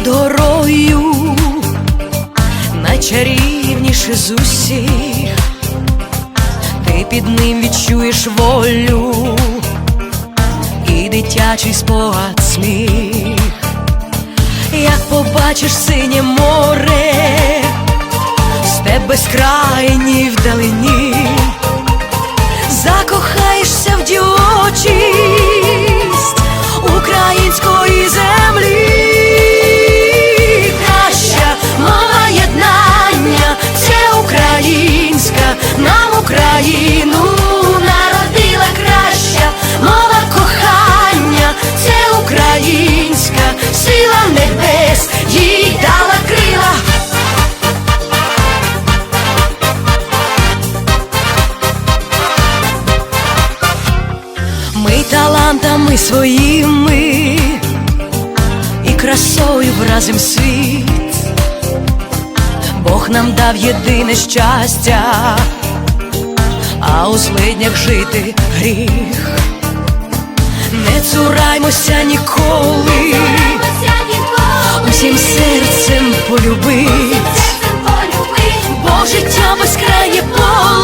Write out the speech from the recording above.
над горою, найчарівніше з усіх, ти під ним відчуєш волю і дитячий спогад сміх, як побачиш синє море, степ безкрайній вдалині, талантами своїми і красою вразим світ. Бог нам дав єдине щастя, а у злиднях жити гріх. Не цураймося ніколи, усім серцем полюбить, бо життя безкрає поле,